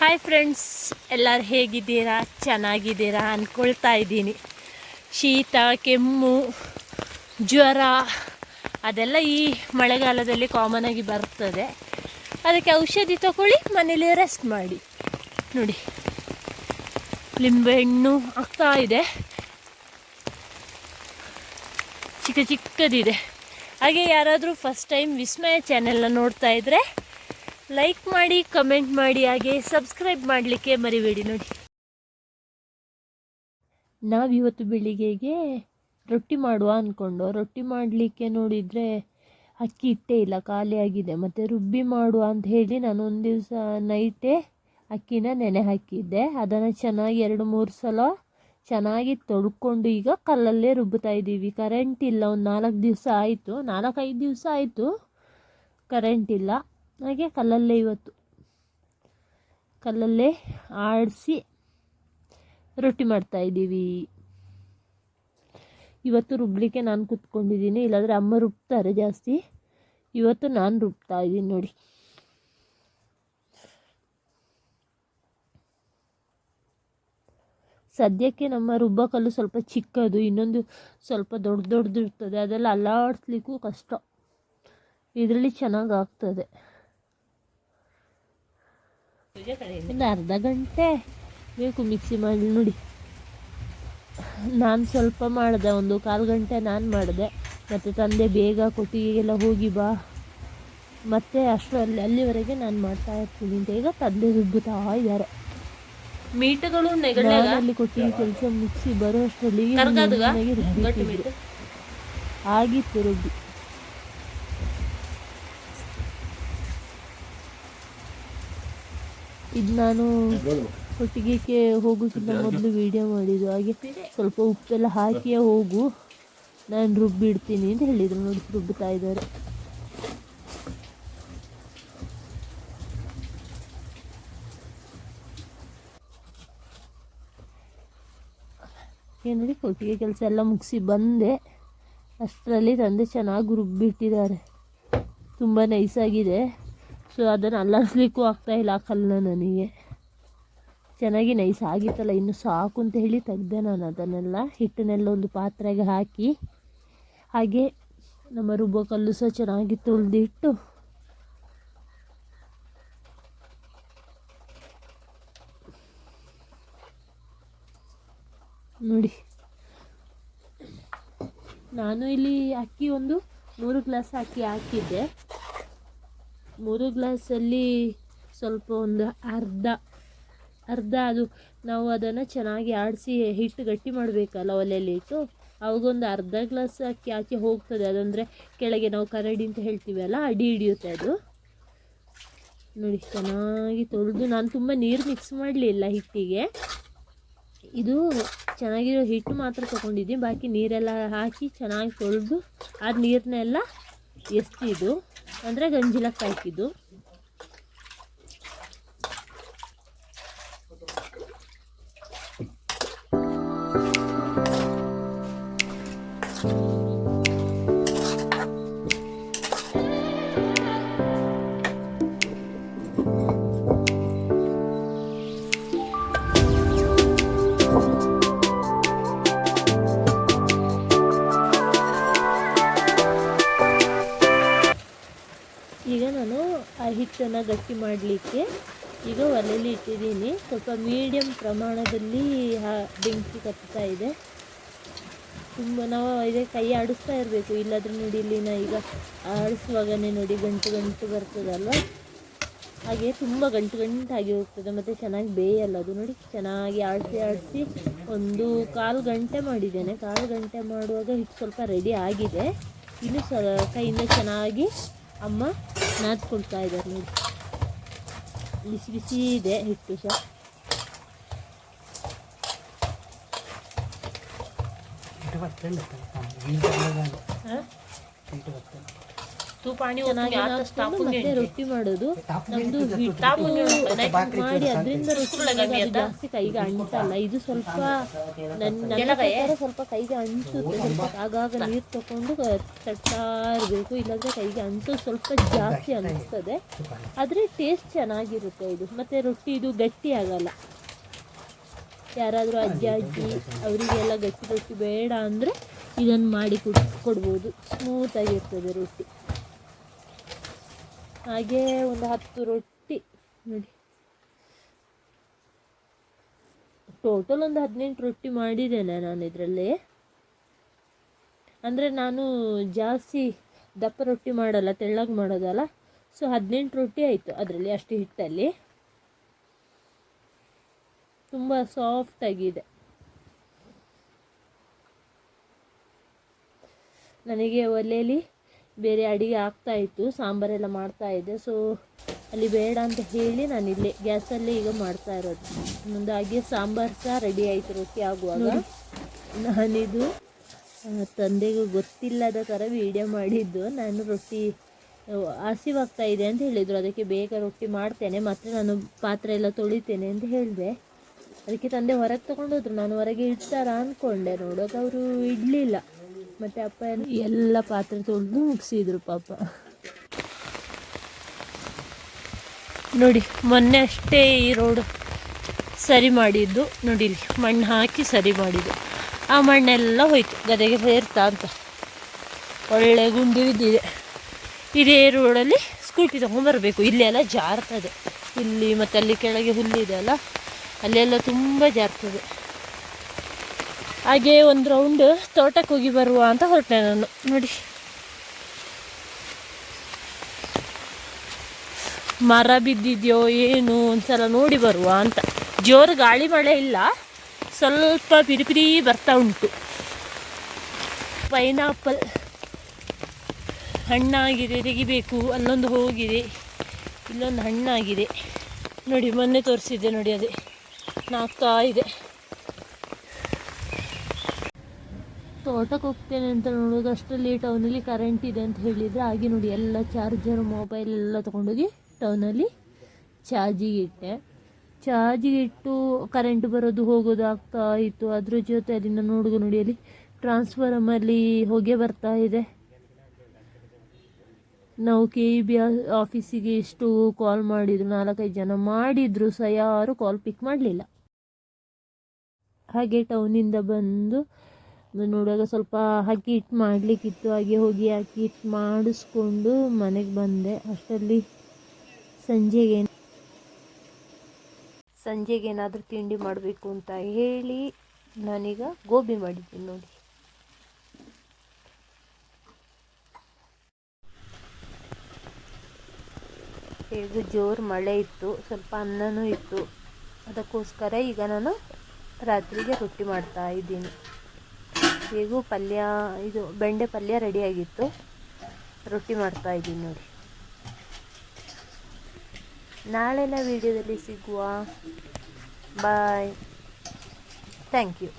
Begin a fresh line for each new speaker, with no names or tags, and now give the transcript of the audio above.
Hi friends ಎಲ್ಲರೂ ಹೇಗಿದ್ದೀರಾ? ಚೆನ್ನಾಗಿದ್ದೀರಾ ಅಂದ್ಕೊಳ್ತಾ ಇದ್ದೀನಿ. ಶೀತ, ಕೆಮ್ಮು, ಜ್ವರ, ಅದೆಲ್ಲ ಈ ಮಳೆಗಾಲದಲ್ಲಿ ಕಾಮನ್ ಆಗಿ ಬರ್ತದೆ. ಅದಕ್ಕೆ ಔಷಧಿ ತಗೊಳ್ಳಿ, ಮನೇಲಿ ರೆಸ್ಟ್ ಮಾಡಿ. ನೋಡಿ ಲಿಂಬೆಹಣ್ಣು ಆಗ್ತಾ ಇದೆ. ಚಿಕ್ಕ ಚಿಕ್ಕದಿದೆ. ಹಾಗೆ ಯಾರಾದರೂ ಫಸ್ಟ್ ಟೈಮ್ ವಿಸ್ಮಯ ಚಾನೆಲ್ನ ನೋಡ್ತಾ ಇದ್ದರೆ ಲೈಕ್ ಮಾಡಿ ಕಮೆಂಟ್ ಮಾಡಿ, ಹಾಗೆ ಸಬ್ಸ್ಕ್ರೈಬ್ ಮಾಡಲಿಕ್ಕೆ ಮರಿಬೇಡಿ ನೋಡಿ. ನಾವಿವತ್ತು ಬೆಳಿಗ್ಗೆಗೆ ರೊಟ್ಟಿ ಮಾಡುವ ಅಂದ್ಕೊಂಡು ರೊಟ್ಟಿ ಮಾಡಲಿಕ್ಕೆ ನೋಡಿದರೆ ಅಕ್ಕಿ ಇಟ್ಟೇ ಇಲ್ಲ ಖಾಲಿಯಾಗಿದೆ ಮತ್ತು ರುಬ್ಬಿ ಮಾಡುವ ಅಂತ ಹೇಳಿ ನಾನು ಒಂದು ದಿವಸ ನೈಟೇ ಅಕ್ಕಿನ ನೆನೆ ಹಾಕಿದ್ದೆ. ಅದನ್ನು ಚೆನ್ನಾಗಿ ಎರಡು, ಮೂರು ಸಲ ಚೆನ್ನಾಗಿ ತೊಳ್ಕೊಂಡು ಈಗ ಕಲ್ಲಲ್ಲೇ ರುಬ್ಬುತ್ತಾ ಇದ್ದೀವಿ. ಕರೆಂಟ್ ಇಲ್ಲ, ಒಂದು ನಾಲ್ಕು ದಿವಸ ಆಯಿತು. ನಾಲ್ಕೈದು ದಿವಸ ಆಯಿತು ಕರೆಂಟ್ ಇಲ್ಲ. ಹಾಗೆ ಕಲ್ಲಲ್ಲೇ ಇವತ್ತು. ಕಲ್ಲಲ್ಲೇ ಆಡಿಸಿ ರೊಟ್ಟಿ ಮಾಡ್ತಾ ಇದ್ದೀವಿ. ಇವತ್ತು ರುಬ್ಲಿಕ್ಕೆ ನಾನು ಕೂತ್ಕೊಂಡಿದ್ದೀನಿ. ಇಲ್ಲಾಂದರೆ ಅಮ್ಮ ರುಬ್ತಾರೆ ಜಾಸ್ತಿ. ಇವತ್ತು ನಾನು ರುಬ್ತಾ ಇದ್ದೀನಿ ನೋಡಿ. ಸದ್ಯಕ್ಕೆ ನಮ್ಮ ರುಬ್ಬಕಲ್ಲು ಸ್ವಲ್ಪ ಚಿಕ್ಕದು, ಇನ್ನೊಂದು ಸ್ವಲ್ಪ ದೊಡ್ಡ ದೊಡ್ಡದು ಇರ್ತದೆ. ಅದೆಲ್ಲ ಅಲ್ಲಾಡಿಸ್ಲಿಕ್ಕೂ ಕಷ್ಟ. ಇದರಲ್ಲಿ ಚೆನ್ನಾಗಿ ಆಗ್ತದೆ. ಒಂದು ಅರ್ಧ ಗಂಟೆ. ಬೇಕು ಮಿಕ್ಸಿ ಮಾಡಿ ನೋಡಿ. ನಾನು ಸ್ವಲ್ಪ ಮಾಡಿದೆ ಒಂದು ಕಾಲು ಗಂಟೆ ನಾನು ಮಾಡಿದೆ. ಮತ್ತು ತಂದೆ ಬೇಗ ಕೊಟ್ಟಿಗೆಲ್ಲ ಹೋಗಿ ಬಾ. ಮತ್ತೆ ಅಷ್ಟರಲ್ಲಿ ಅಲ್ಲಿವರೆಗೆ ನಾನು ಮಾಡ್ತಾ ಇರ್ತೀನಿ ಅಂತ ಈಗ ತಂದೆ ರುಬ್ಬುತ್ತಾ ಇದ್ದಾರೆ.
ಮೀಟುಗಳು
ಅಲ್ಲಿ ಕೊಟ್ಟಿಗೆ ಕೆಲಸ ಮಿಕ್ಸಿ ಬರೋ ಅಷ್ಟರಲ್ಲಿ ಆಗಿತ್ತು ರುಬ್ಬಿ. ಇದು ನಾನು ಕೊಟ್ಟಿಗೆಗೆ ಹೋಗೋಕ್ಕಿಂತ ಮೊದಲು ವಿಡಿಯೋ ಮಾಡಿದ್ದು. ಹಾಗೆ ಸ್ವಲ್ಪ ಉಪ್ಪೆಲ್ಲ ಹಾಕಿಯೇ ಹೋಗು. ನಾನು ರುಬ್ಬಿಡ್ತೀನಿ ಅಂತ ಹೇಳಿದರು. ನೋಡಿ ರುಬ್ಬುತ್ತಾ ಇದ್ದಾರೆ. ಏನಿದೆ ಕೊಟ್ಟಿಗೆ ಕೆಲಸ ಎಲ್ಲ ಮುಗಿಸಿ ಬಂದೆ. ಅಷ್ಟರಲ್ಲಿ ತಂದೆ ಚೆನ್ನಾಗಿ ರುಬ್ಬಿಟ್ಟಿದ್ದಾರೆ. ತುಂಬ ನೈಸಾಗಿದೆ ಸೊ ಅದನ್ನು ಅಲ್ಲಾಡಿಸ್ಲಿಕ್ಕೂ ಆಗ್ತಾಯಿಲ್ಲ ಆ ಕಲ್ಲನ್ನ ನನಗೆ. ಚೆನ್ನಾಗಿ ನೈಸ್ ಆಗಿತ್ತಲ್ಲ, ಇನ್ನು ಸಾಕು ಅಂತ ಹೇಳಿ ತೆಗ್ದೆ ನಾನು ಅದನ್ನೆಲ್ಲ. ಹಿಟ್ಟನ್ನೆಲ್ಲ ಒಂದು ಪಾತ್ರೆಗೆ ಹಾಕಿ, ಹಾಗೆ ನಮ್ಮ ರುಬ್ಬೋ ಕಲ್ಲು ಸಹ ಚೆನ್ನಾಗಿ ತುಳಿದಿಟ್ಟು, ನೋಡಿ. ನಾನು ಇಲ್ಲಿ ಅಕ್ಕಿ ಒಂದು ಮೂರು ಗ್ಲಾಸ್ ಅಕ್ಕಿ ಹಾಕಿದ್ದೆ. ಮೂರು ಗ್ಲಾಸಲ್ಲಿ ಸ್ವಲ್ಪ ಒಂದು ಅರ್ಧ ಅರ್ಧ ಅದು ನಾವು ಅದನ್ನು ಚೆನ್ನಾಗಿ ಆಡಿಸಿ ಹಿಟ್ಟು ಗಟ್ಟಿ ಮಾಡಬೇಕಲ್ಲ ಒಲೆಯಲ್ಲಿ ಇಟ್ಟು, ಅವಾಗೊಂದು ಅರ್ಧ ಗ್ಲಾಸ್ ಅಕ್ಕಿ ಹಾಕಿ ಹೋಗ್ತದೆ. ಅದಂದರೆ ಕೆಳಗೆ ನಾವು ಕರಡಿ ಅಂತ ಹೇಳ್ತೀವಲ್ಲ ಅಡಿ ಹಿಡಿಯುತ್ತೆ ಅದು. ನೋಡಿ, ಚೆನ್ನಾಗಿ ತೊಳೆದು ನಾನು ತುಂಬ ನೀರು ಮಿಕ್ಸ್ ಮಾಡಲಿಲ್ಲ ಹಿಟ್ಟಿಗೆ. ಇದು ಚೆನ್ನಾಗಿರೋ ಹಿಟ್ಟು ಮಾತ್ರ ತೊಗೊಂಡಿದ್ದೀನಿ. ಬಾಕಿ ನೀರೆಲ್ಲ ಹಾಕಿ ಚೆನ್ನಾಗಿ ತೊಳೆದು ಆ ನೀರನ್ನೆಲ್ಲ ಎಸ್ತಿದ್ದು ಅಂದರೆ ಗಂಜಿಲಕ್ಕೆ ಹಾಕಿದ್ದು ಹಿಟ್ಟನ್ನು ಗಟ್ಟಿ ಮಾಡಲಿಕ್ಕೆ ಈಗ ಒಲೆಯಲ್ಲಿ ಇಟ್ಟಿದ್ದೀನಿ. ಸ್ವಲ್ಪ ಮೀಡಿಯಮ್ ಪ್ರಮಾಣದಲ್ಲಿ ಬೆಂಕಿ ಕತ್ತಾ ಇದೆ. ತುಂಬ ನಾವು ಇದೇ, ಕೈ ಆಡಿಸ್ತಾ ಇರಬೇಕು. ಇಲ್ಲಾದರೂ ನೋಡಿ, ಇಲ್ಲಿ ನಾ ಈಗ ಆಡಿಸುವಾಗನೇ ನೋಡಿ, ಗಂಟು ಗಂಟು ಬರ್ತದಲ್ವ? ಹಾಗೆ ತುಂಬ ಗಂಟು ಗಂಟಾಗಿ ಹೋಗ್ತದೆ, ಮತ್ತು ಚೆನ್ನಾಗಿ ಬೇಯಲ್ಲ ಅದು. ನೋಡಿ, ಚೆನ್ನಾಗಿ ಆಡಿಸಿ ಆಡಿಸಿ ಒಂದು ಕಾಲು ಗಂಟೆ ಮಾಡಿದ್ದೇನೆ. ಕಾಲು ಗಂಟೆ ಮಾಡುವಾಗ ಹಿಟ್ಟು ಸ್ವಲ್ಪ ರೆಡಿ ಆಗಿದೆ. ಇನ್ನು ಸ, ಕೈಯಿಂದ ಚೆನ್ನಾಗಿ ಅಮ್ಮ ನಾದ್ಕೊಳ್ತಾ ಇದ್ದಾರೆ ನೋಡಿ. ಬಿಸಿ ಬಿಸಿ ಇದೆ ಹಿಟ್ಟು ಸಹ ಹಾಂ?
तू
ಮತ್ತೆ ರೊಟ್ಟಿ ಮಾಡೋದು. ನಮ್ದು ಹಿಟ್ಟು ಮಾಡಿ ಅದರಿಂದ ರೊಟ್ಟಿ ಜಾಸ್ತಿ ಕೈಗೆ ಅಂಟಲ್ಲ ಇದು ಸ್ವಲ್ಪ ನನ್ನ ಸ್ವಲ್ಪ ಕೈಗೆ ಅಂಟುತ್ತೆ ಆಗಾಗ ನೀರು ತಗೊಂಡು ತಟ್ತಾ ಇರಬೇಕು ಇಲ್ಲಾಂದ್ರೆ ಕೈಗೆ ಅಂಟು ಸ್ವಲ್ಪ ಜಾಸ್ತಿ ಅನಿಸ್ತದೆ. ಆದ್ರೆ ಟೇಸ್ಟ್ ಚೆನ್ನಾಗಿರುತ್ತೆ ಇದು. ಮತ್ತೆ ರೊಟ್ಟಿ ಇದು ಗಟ್ಟಿ ಆಗಲ್ಲ. ಯಾರಾದರೂ ಅಜ್ಜ ಅಜ್ಜಿ ಅವರಿಗೆಲ್ಲ ಗಟ್ಟಿ ರೊಟ್ಟಿ ಬೇಡ ಅಂದರೆ ಇದನ್ನು ಮಾಡಿ ಕೊಡ್ ಕೊಡ್ಬೋದು. ಸ್ಮೂತಾಗಿರ್ತದೆ ರೊಟ್ಟಿ. ಹಾಗೆ ಒಂದು ಹತ್ತು ರೊಟ್ಟಿ, ನೋಡಿ. ಟೋಟಲ್ ಒಂದು ಹದಿನೆಂಟು ರೊಟ್ಟಿ ಮಾಡಿದ್ದೇನೆ ನಾನು ಇದರಲ್ಲಿ. ಅಂದರೆ ನಾನು ಜಾಸ್ತಿ ದಪ್ಪ ರೊಟ್ಟಿ ಮಾಡಲ್ಲ, ತೆಳ್ಳಗೆ ಮಾಡೋದಲ್ಲ ಸೊ ಹದಿನೆಂಟು ರೊಟ್ಟಿ ಆಯಿತು ಅದರಲ್ಲಿ ಅಷ್ಟು ಹಿಟ್ಟಲ್ಲಿ. ತುಂಬ ಸಾಫ್ಟಾಗಿದೆ ನನಗೆ ಒಲೆಯಲ್ಲಿ ಬೇರೆ ಅಡಿಗೆ ಆಗ್ತಾ ಇತ್ತು ಸಾಂಬಾರೆಲ್ಲ ಮಾಡ್ತಾ ಇದ್ದೆ. ಸೊ ಅಲ್ಲಿ ಬೇಡ ಅಂತ ಹೇಳಿ ನಾನು ಇಲ್ಲೇ ಗ್ಯಾಸಲ್ಲೇ ಈಗ ಮಾಡ್ತಾ ಇರೋದು. ಮುಂದಾಗಿ ಹಾಗೆ ಸಾಂಬಾರು ಸಹ ರೆಡಿ ಆಯಿತು ರೊಟ್ಟಿ ಆಗುವಾಗ. ನಾನಿದು ತಂದೆಗೂ ಗೊತ್ತಿಲ್ಲದ ಥರ ವೀಡಿಯೋ ಮಾಡಿದ್ದು. ನಾನು ರೊಟ್ಟಿ ಹಸಿವಾಗ್ತಾ ಇದೆ ಅಂತ ಹೇಳಿದರು. ಅದಕ್ಕೆ ಬೇಗ ರೊಟ್ಟಿ ಮಾಡ್ತೇನೆ ಮತ್ತು ನಾನು ಪಾತ್ರೆ ಎಲ್ಲ ತೊಳಿತೇನೆ ಅಂತ ಹೇಳಿದೆ. ಅದಕ್ಕೆ ತಂದೆ ಹೊರಗೆ ತೊಗೊಂಡೋದ್ರು. ನಾನು ಹೊರಗೆ ಇಡ್ತಾರ ಅಂದ್ಕೊಂಡೆ ನೋಡೋಕೆ ಅವರು ಇಡಲಿಲ್ಲ. ಮತ್ತು ಅಪ್ಪ ಎಲ್ಲ ಪಾತ್ರೆ ತೊಳೆದು ಮುಗಿಸಿದ್ರು ಪಾಪ. ನೋಡಿ, ಮೊನ್ನೆ ಅಷ್ಟೇ ಈ ರೋಡ್ ಸರಿ ಮಾಡಿದ್ದು. ನೋಡಿ ಮಣ್ಣು ಹಾಕಿ ಸರಿ ಮಾಡಿದ್ದು. ಆ ಮಣ್ಣೆಲ್ಲ ಹೋಯ್ತು ಗದೆಗೆ ಸೇರ್ತಾ ಅಂತ. ಒಳ್ಳೆ ಗುಂಡಿ ಬಿದ್ದಿದೆ ಇದೇ ರೋಡಲ್ಲಿ ಸ್ಕೂಟಿ ತೊಗೊಂಬರ್ಬೇಕು. ಇಲ್ಲೆಲ್ಲ ಜಾರ್ತದೆ. ಇಲ್ಲಿ ಮತ್ತು ಅಲ್ಲಿ ಕೆಳಗೆ ಹುಲ್ಲಿದೆ ಅಲ್ಲ? ಅಲ್ಲೆಲ್ಲ ತುಂಬ ಜಾರ್ತದೆ. ಹಾಗೆ ಒಂದು ರೌಂಡ್ ತೋಟಕ್ಕೆ ಹೋಗಿ ಬರುವ ಅಂತ ಹೊರಟೆ ನಾನು. ನೋಡಿ. ಮರ ಬಿದ್ದಿದೆಯೋ ಏನು ಒಂದ್ಸಲ ನೋಡಿ ಬರುವ ಅಂತ. ಜೋರು ಗಾಳಿ ಮಳೆ ಇಲ್ಲ. ಸ್ವಲ್ಪ ಪಿರಿಪಿರಿ ಪಿರಿ ಬರ್ತಾ ಉಂಟು. ಪೈನಾಪಲ್ ಹಣ್ಣಾಗಿದೆ, ತೆಗಿಬೇಕು. ಅಲ್ಲೊಂದು ಹೋಗಿದೆ. ಇಲ್ಲೊಂದು ಹಣ್ಣಾಗಿದೆ. ನೋಡಿ, ಮೊನ್ನೆ ತೋರಿಸಿದ್ದೆ ನೋಡಿ, ಅದೇ. ನಾಗ್ತಾ ಇದೆ. ತೋಟಕ್ಕೆ ಹೋಗ್ತೇನೆ ಅಂತ ನೋಡೋದು ಅಷ್ಟರಲ್ಲಿ ಟೌನಲ್ಲಿ ಕರೆಂಟ್ ಇದೆ ಅಂತ ಹೇಳಿದರೆ ಹಾಗೆ ನೋಡಿ ಎಲ್ಲ ಚಾರ್ಜರ್ ಮೊಬೈಲ್ ಎಲ್ಲ ತೊಗೊಂಡೋಗಿ ಟೌನಲ್ಲಿ ಚಾರ್ಜಿಗೆ ಇಟ್ಟೆ. ಚಾರ್ಜಿಗೆ ಇಟ್ಟು ಕರೆಂಟ್ ಬರೋದು ಹೋಗೋದು ಆಗ್ತಾ ಇತ್ತು. ಅದ್ರ ಜೊತೆ ಅದನ್ನ ನೋಡೋದು ನೋಡಿ ಅಲ್ಲಿ ಟ್ರಾನ್ಸ್ಫಾರಮಲ್ಲಿ ಹೊಗೆ ಬರ್ತಾ ಇದೆ. ನಾವು ಕೆ ಇ ಬಿ ಆಫೀಸಿಗೆ ಎಷ್ಟು ಕಾಲ್ ಮಾಡಿದ್ರು, ನಾಲ್ಕೈದು ಜನ ಮಾಡಿದ್ರು, ಸಹ ಯಾರು ಕಾಲ್ ಪಿಕ್ ಮಾಡಲಿಲ್ಲ. ಹಾಗೆ ಟೌನಿಂದ ಬಂದು ನೋಡುವಾಗ ಸ್ವಲ್ಪ ಅಕ್ಕಿ ಹಿಟ್ಟು ಮಾಡಲಿಕ್ಕಿತ್ತು. ಹಾಗೆ ಹೋಗಿ ಅಕ್ಕಿ ಹಿಟ್ಟು ಮಾಡಿಸ್ಕೊಂಡು ಮನೆಗೆ ಬಂದೆ. ಅಷ್ಟರಲ್ಲಿ ಸಂಜೆಗೆ ಸಂಜೆಗೆ ಏನಾದರೂ ತಿಂಡಿ ಮಾಡಬೇಕು ಅಂತ ಹೇಳಿ ನಾನೀಗ ಗೋಬಿ ಮಾಡಿದ್ದೀನಿ ನೋಡಿ. ಹೇಗೂ ಜೋರು ಮಳೆ ಇತ್ತು. ಸ್ವಲ್ಪ ಅನ್ನನೂ ಇತ್ತು. ಅದಕ್ಕೋಸ್ಕರ ಈಗ ನಾನು ರಾತ್ರಿಗೆ ರೊಟ್ಟಿ ಮಾಡ್ತಾ ಇದ್ದೀನಿ. ಹೇಗೂ ಪಲ್ಯ, ಇದು ಬೆಂಡೆ ಪಲ್ಯ ರೆಡಿಯಾಗಿತ್ತು ರೊಟ್ಟಿ ಮಾಡ್ತಾ ಇದ್ದೀನಿ ನೋಡಿ. ನಾಳೆನ ವಿಡಿಯೋದಲ್ಲಿ ಸಿಗುವ. Bye thank you